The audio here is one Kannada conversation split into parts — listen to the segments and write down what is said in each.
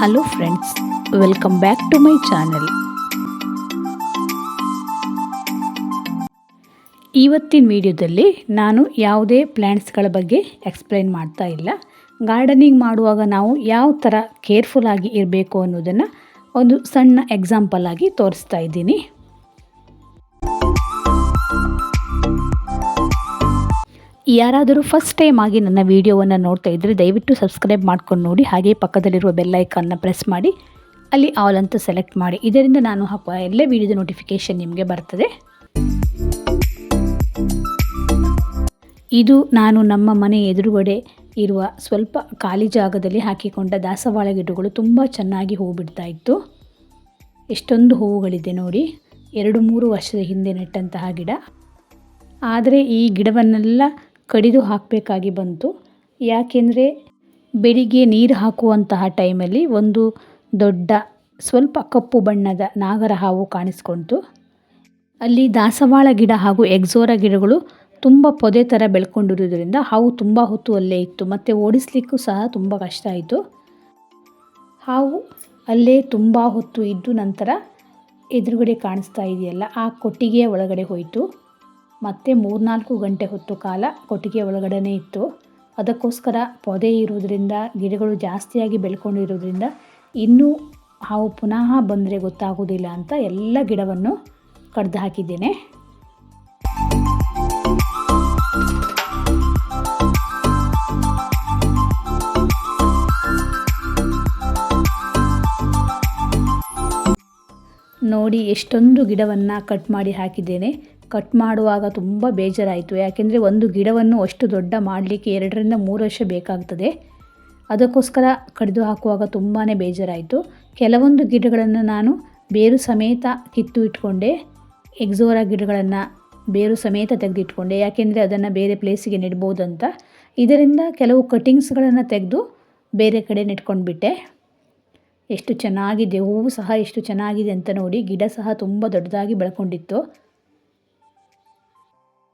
Hello friends welcome back to my channel ಇವತ್ತಿನ ವಿಡಿಯೋದಲ್ಲಿ ನಾನು ಯಾವುದೇ ಪ್ಲ್ಯಾಂಟ್ಸ್ಗಳ ಬಗ್ಗೆ ಎಕ್ಸ್ಪ್ಲೈನ್ ಮಾಡ್ತಾ ಇಲ್ಲ. ಗಾರ್ಡನಿಂಗ್ ಮಾಡುವಾಗ ನಾವು ಯಾವ ಥರ ಕೇರ್ಫುಲ್ ಆಗಿ ಇರಬೇಕು ಅನ್ನೋದನ್ನು ಒಂದು ಸಣ್ಣ ಎಕ್ಸಾಂಪಲ್ ಆಗಿ ತೋರಿಸ್ತಾ ಇದ್ದೀನಿ. ಯಾರಾದರೂ ಫಸ್ಟ್ ಟೈಮ್ ಆಗಿ ನನ್ನ ವೀಡಿಯೋವನ್ನು ನೋಡ್ತಾ ಇದ್ದರೆ ದಯವಿಟ್ಟು ಸಬ್ಸ್ಕ್ರೈಬ್ ಮಾಡ್ಕೊಂಡು ನೋಡಿ. ಹಾಗೆ ಪಕ್ಕದಲ್ಲಿರುವ ಬೆಲ್ಲೈಕನ್ನ ಪ್ರೆಸ್ ಮಾಡಿ. ಅಲ್ಲಿ ಆಲ್ ಅಂತ ಸೆಲೆಕ್ಟ್ ಮಾಡಿ. ಇದರಿಂದ ನಾನು ಹಾಕುವ ಎಲ್ಲ ವೀಡಿಯೋದ ನೋಟಿಫಿಕೇಷನ್ ನಿಮಗೆ ಬರ್ತದೆ. ಇದು ನಾನು ನಮ್ಮ ಮನೆ ಎದುರುಗಡೆ ಇರುವ ಸ್ವಲ್ಪ ಖಾಲಿ ಜಾಗದಲ್ಲಿ ಹಾಕಿಕೊಂಡ ದಾಸವಾಳ ಗಿಡಗಳು ತುಂಬ ಚೆನ್ನಾಗಿ ಹೂ ಬಿಡ್ತಾ ಇತ್ತು. ಎಷ್ಟೊಂದು ಹೂವುಗಳಿದೆ ನೋಡಿ. ಎರಡು ಮೂರು ವರ್ಷದ ಹಿಂದೆ ನೆಟ್ಟಂತಹ ಗಿಡ. ಆದರೆ ಈ ಗಿಡವನ್ನೆಲ್ಲ ಕಡಿದು ಹಾಕಬೇಕಾಗಿ ಬಂತು. ಯಾಕೆಂದರೆ ಬೆಳಿಗ್ಗೆ ನೀರು ಹಾಕುವಂತಹ ಟೈಮಲ್ಲಿ ಒಂದು ದೊಡ್ಡ, ಸ್ವಲ್ಪ ಕಪ್ಪು ಬಣ್ಣದ ನಾಗರ ಹಾವು ಕಾಣಿಸ್ಕೊಳ್ತು ಅಲ್ಲಿ ದಾಸವಾಳ ಗಿಡ ಹಾಗೂ ಎಕ್ಸೋರ ಗಿಡಗಳು ತುಂಬ ಪೊದೆ ಥರ ಬೆಳ್ಕೊಂಡಿರೋದ್ರಿಂದ ಹಾವು ತುಂಬ ಹೊತ್ತು ಅಲ್ಲೇ ಇತ್ತು. ಮತ್ತು ಓಡಿಸ್ಲಿಕ್ಕೂ ಸಹ ತುಂಬ ಕಷ್ಟ ಆಯಿತು. ಹಾವು ಅಲ್ಲೇ ತುಂಬ ಹೊತ್ತು ಇದ್ದು ನಂತರ ಎದುರುಗಡೆ ಕಾಣಿಸ್ತಾ ಇದೆಯಲ್ಲ, ಆ ಕೊಟ್ಟಿಗೆಯ ಒಳಗಡೆ ಹೋಯಿತು. ಮತ್ತು ಮೂರ್ನಾಲ್ಕು ಗಂಟೆ ಹೊತ್ತು ಕಾಲ ಕೊಟ್ಟಿಗೆ ಒಳಗಡೆ ಇತ್ತು. ಅದಕ್ಕೋಸ್ಕರ ಪೊದೆ ಇರುವುದರಿಂದ, ಗಿಡಗಳು ಜಾಸ್ತಿಯಾಗಿ ಬೆಳ್ಕೊಂಡಿರೋದ್ರಿಂದ ಇನ್ನೂ ಹಾವು ಪುನಃ ಬಂದರೆ ಗೊತ್ತಾಗೋದಿಲ್ಲ ಅಂತ ಎಲ್ಲ ಗಿಡವನ್ನು ಕಡ್ದು ಹಾಕಿದ್ದೇನೆ. ನೋಡಿ, ಎಷ್ಟೊಂದು ಗಿಡವನ್ನು ಕಟ್ ಮಾಡಿ ಹಾಕಿದ್ದೇನೆ. ಕಟ್ ಮಾಡುವಾಗ ತುಂಬ ಬೇಜಾರಾಯಿತು. ಯಾಕೆಂದರೆ ಒಂದು ಗಿಡವನ್ನು ಅಷ್ಟು ದೊಡ್ಡ ಮಾಡಲಿಕ್ಕೆ ಎರಡರಿಂದ ಮೂರು ವರ್ಷ ಬೇಕಾಗ್ತದೆ. ಅದಕ್ಕೋಸ್ಕರ ಕಡಿದು ಹಾಕುವಾಗ ತುಂಬಾ ಬೇಜಾರಾಯಿತು. ಕೆಲವೊಂದು ಗಿಡಗಳನ್ನು ನಾನು ಬೇರು ಸಮೇತ ಕಿತ್ತು ಇಟ್ಕೊಂಡೆ. ಎಕ್ಸೋರಾ ಗಿಡಗಳನ್ನು ಬೇರು ಸಮೇತ ತೆಗೆದಿಟ್ಕೊಂಡೆ. ಯಾಕೆಂದರೆ ಅದನ್ನು ಬೇರೆ ಪ್ಲೇಸಿಗೆ ನೆಡ್ಬೋದಂತ. ಇದರಿಂದ ಕೆಲವು ಕಟಿಂಗ್ಸ್ಗಳನ್ನು ತೆಗೆದು ಬೇರೆ ಕಡೆ ನೆಟ್ಕೊಂಡ್ಬಿಟ್ಟೆ ಎಷ್ಟು ಚೆನ್ನಾಗಿದೆ, ಹೂವು ಸಹ ಎಷ್ಟು ಚೆನ್ನಾಗಿದೆ ಅಂತ ನೋಡಿ ಗಿಡ ಸಹ ತುಂಬ ದೊಡ್ಡದಾಗಿ ಬೆಳ್ಕೊಂಡಿತ್ತು.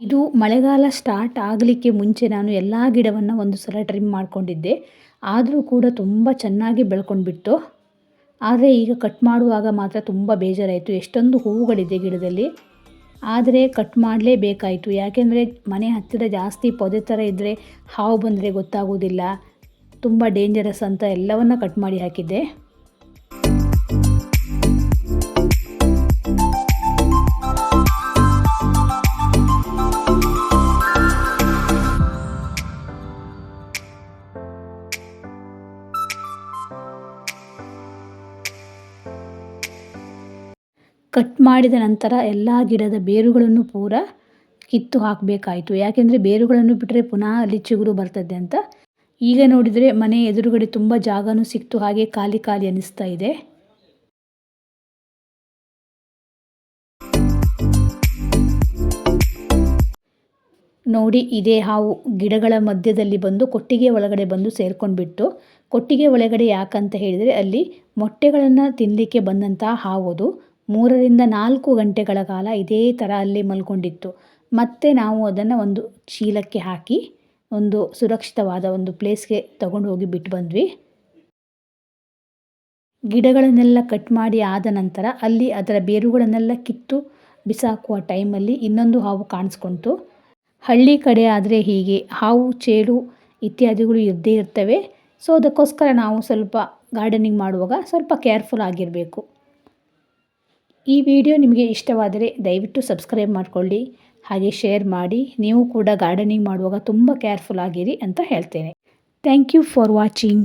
ಇದು ಮಳೆಗಾಲ ಸ್ಟಾರ್ಟ್ ಆಗಲಿಕ್ಕೆ ಮುಂಚೆ ನಾನು ಎಲ್ಲ ಗಿಡವನ್ನು ಒಂದು ಸಲ ಟ್ರಿಮ್ ಮಾಡಿಕೊಂಡಿದ್ದೆ. ಆದರೂ ಕೂಡ ತುಂಬ ಚೆನ್ನಾಗಿ ಬೆಳ್ಕೊಂಡ್ಬಿಟ್ಟು ಆದರೆ ಈಗ ಕಟ್ ಮಾಡುವಾಗ ಮಾತ್ರ ತುಂಬ ಬೇಜಾರಾಯಿತು. ಎಷ್ಟೊಂದು ಹೂವುಗಳಿದೆ ಗಿಡದಲ್ಲಿ. ಆದರೆ ಕಟ್ ಮಾಡಲೇಬೇಕಾಯಿತು. ಯಾಕೆಂದರೆ ಮನೆ ಹತ್ತಿರ ಜಾಸ್ತಿ ಪೊದೆ ಥರ ಇದ್ದರೆ ಹಾವು ಬಂದರೆ ಗೊತ್ತಾಗೋದಿಲ್ಲ ತುಂಬ ಡೇಂಜರಸ್ ಅಂತ ಎಲ್ಲವನ್ನು ಕಟ್ ಮಾಡಿ ಹಾಕಿದ್ದೆ. ಕಟ್ ಮಾಡಿದ ನಂತರ ಎಲ್ಲ ಗಿಡದ ಬೇರುಗಳನ್ನು ಪೂರ ಕಿತ್ತು ಹಾಕಬೇಕಾಯಿತು. ಯಾಕೆಂದರೆ ಬೇರುಗಳನ್ನು ಬಿಟ್ಟರೆ ಪುನಃ ಅಲ್ಲಿ ಚಿಗುರು ಬರ್ತದೆ ಅಂತ. ಈಗ ನೋಡಿದರೆ ಮನೆ ಎದುರುಗಡೆ ತುಂಬ ಜಾಗನೂ ಸಿಕ್ತು, ಹಾಗೆ ಖಾಲಿ ಖಾಲಿ ಅನ್ನಿಸ್ತಾ ಇದೆ. ನೋಡಿ, ಇದೇ ಹಾವು ಗಿಡಗಳ ಮಧ್ಯದಲ್ಲಿ ಬಂದು ಕೊಟ್ಟಿಗೆ ಒಳಗಡೆ ಬಂದು ಸೇರ್ಕೊಂಡ್ಬಿಟ್ಟು, ಕೊಟ್ಟಿಗೆ ಒಳಗಡೆ ಯಾಕಂತ ಹೇಳಿದರೆ ಅಲ್ಲಿ ಮೊಟ್ಟೆಗಳನ್ನು ತಿನ್ನಲಿಕ್ಕೆ ಬಂದಂತಹ ಹಾವು ಮೂರರಿಂದ ನಾಲ್ಕು ಗಂಟೆಗಳ ಕಾಲ ಇದೇ ಥರ ಅಲ್ಲಿ ಮಲ್ಕೊಂಡಿತ್ತು. ಮತ್ತೆ ನಾವು ಅದನ್ನು ಒಂದು ಚೀಲಕ್ಕೆ ಹಾಕಿ ಒಂದು ಸುರಕ್ಷಿತವಾದ ಒಂದು ಪ್ಲೇಸ್ಗೆ ತಗೊಂಡು ಹೋಗಿ ಬಿಟ್ಟು ಬಂದ್ವಿ. ಗಿಡಗಳನ್ನೆಲ್ಲ ಕಟ್ ಮಾಡಿ ಆದ ನಂತರ ಅಲ್ಲಿ ಅದರ ಬೇರುಗಳನ್ನೆಲ್ಲ ಕಿತ್ತು ಬಿಸಾಕುವ ಟೈಮಲ್ಲಿ ಇನ್ನೊಂದು ಹಾವು ಕಾಣಿಸ್ಕೊಂತು. ಹಳ್ಳಿ ಕಡೆ ಆದರೆ ಹೀಗೆ ಹಾವು ಚೇಳು ಇತ್ಯಾದಿಗಳು ಇದ್ದೇ ಇರ್ತವೆ. ಸೊ ಅದಕ್ಕೋಸ್ಕರ ನಾವು ಸ್ವಲ್ಪ ಗಾರ್ಡನಿಂಗ್ ಮಾಡುವಾಗ ಸ್ವಲ್ಪ ಕೇರ್ಫುಲ್ ಆಗಿರಬೇಕು. ಈ ವಿಡಿಯೋ ನಿಮಗೆ ಇಷ್ಟವಾದರೆ ದಯವಿಟ್ಟು ಸಬ್ಸ್ಕ್ರೈಬ್ ಮಾಡಿಕೊಳ್ಳಿ, ಹಾಗೆ ಶೇರ್ ಮಾಡಿ. ನೀವು ಕೂಡ ಗಾರ್ಡನಿಂಗ್ ಮಾಡುವಾಗ ತುಂಬ ಕೇರ್ಫುಲ್ ಆಗಿರಿ ಅಂತ ಹೇಳ್ತೇನೆ. Thank you for watching